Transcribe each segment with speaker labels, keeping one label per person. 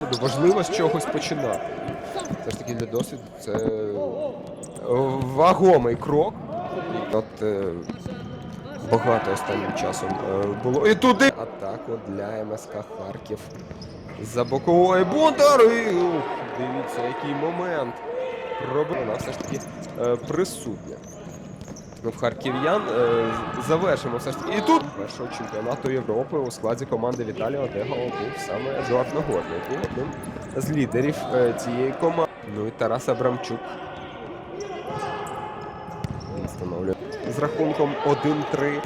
Speaker 1: Важливо з чогось починати. Все ж таки для досвіду це е, вагомий крок. От е, багато останнім часом е, було. І туди атаку для МСК Харків. За бокової ух, Дивіться, який момент. Пробив. Вона все ж таки присутня. Харків'ян е, завершимо все ж таки. І тут першого чемпіонату Європи у складі команди Віталія Одегова був саме Едуард Нагорний, був одним з лідерів е, цієї команди. Ну і Тарас Абрамчук. Встановлює з рахунком 1-3.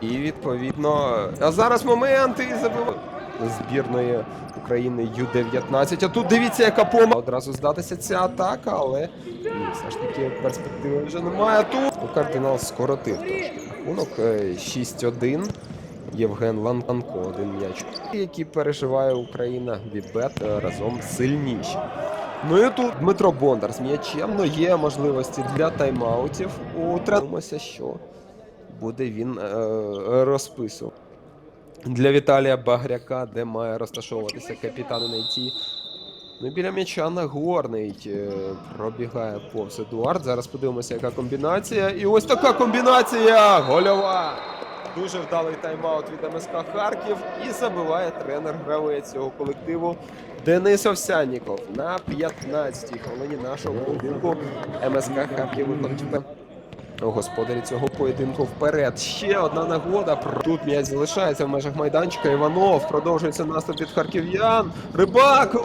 Speaker 1: І відповідно. А зараз моменти і забив збірної України Ю-19. А тут дивіться, яка пома. Одразу здатися ця атака, але ні, все ж таки перспективи вже немає. Тут кардинал скоротив трошки. Рахунок е, 6-1. Євген Ланканко один м'яч, який переживає Україна. Вібет е, разом сильніші. Ну і тут Дмитро Бондар з м'ячем. Ну є можливості для тайм-аутів. У Тремося, що буде він е, розписувати. Для Віталія Багряка, де має розташовуватися капітан Найті. Ну, біля м'яча Нагорний е, пробігає повз Едуард. Зараз подивимося, яка комбінація. І ось така комбінація! Гольова! Дуже вдалий тайм-аут від МСК Харків. І забиває тренер гравець цього колективу Денис Овсянніков на 15-й хвилині нашого поєдинку. МСК Харків вперед. Господарі цього поєдинку вперед. Ще одна нагода. Тут м'яч залишається в межах майданчика. Іванов продовжується наступ від харків'ян. Рибак! Ух,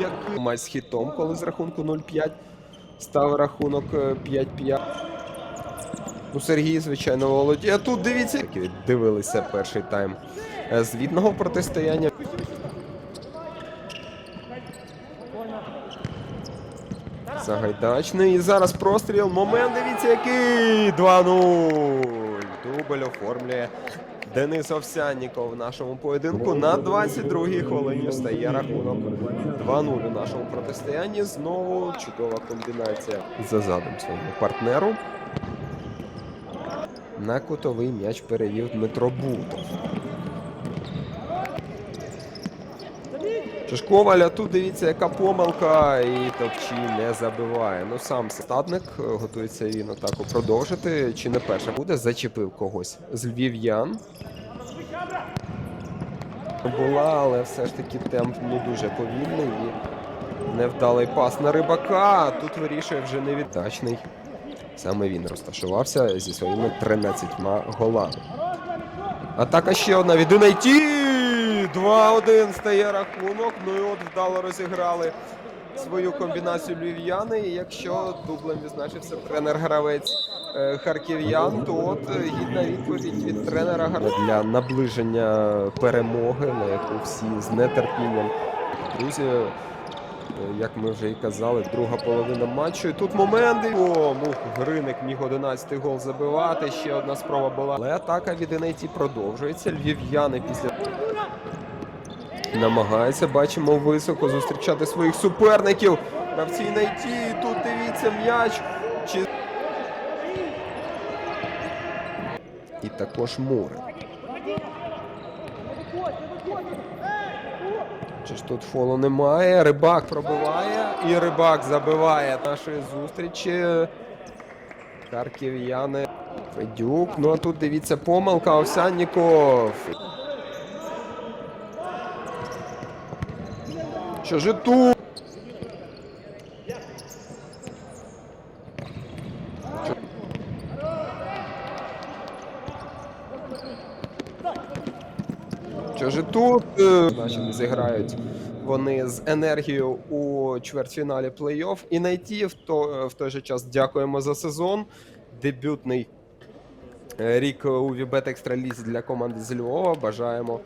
Speaker 1: який матч з хітом, коли з рахунку 0-5 став рахунок е, 5-5. Ну, Сергій, звичайно, володіє. А тут дивіться, як дивилися перший тайм е, звітного протистояння. Загайдачний. І зараз простріл. Момент, дивіться, який 2-0. Дубль оформлює Денис Овсянніков в нашому поєдинку. На 22-й хвилині стає рахунок 2-0 у нашому протистоянні. Знову чудова комбінація за задом своєму партнеру. На кутовий м'яч перевів Дмитро Бутов. Шишковаль, а тут дивіться, яка помилка, і топчі не забиває. Ну сам статник е, готується він атаку продовжити. Чи не перша буде? Зачепив когось з львів'ян. Була, але все ж таки темп не дуже повільний і невдалий пас на рибака. Тут вирішує вже невіддачний. Саме він розташувався зі своїми 13 голами. Атака ще одна від Юнайті! 2-1 стає рахунок. Ну і от вдало розіграли свою комбінацію львів'яни. І якщо дублем відзначився тренер-гравець е, харків'ян, то от е, гідна відповідь від тренера для наближення перемоги, на яку всі з нетерпінням. Друзі, е, як ми вже і казали, друга половина матчу. І тут моменти. О, мух Гриник міг 11 гол забивати. Ще одна спроба була. Але атака від Енейті продовжується. Львів'яни після намагаються, бачимо, високо зустрічати своїх суперників. Гравці Найті. Тут дивіться м'яч. Чи... І також Мури. Чи ж тут фолу немає? Рибак пробиває і рибак забиває нашої зустрічі. Харків'яни. Федюк. Ну а тут дивіться помилка. Овсянніков. Що ж тут? Що ж тут? Значить, зіграють вони з енергією у чвертьфіналі плей-офф. І найти в, то, в той же час дякуємо за сезон. Дебютний е, рік у Вібет Екстралізі для команди з Львова. Бажаємо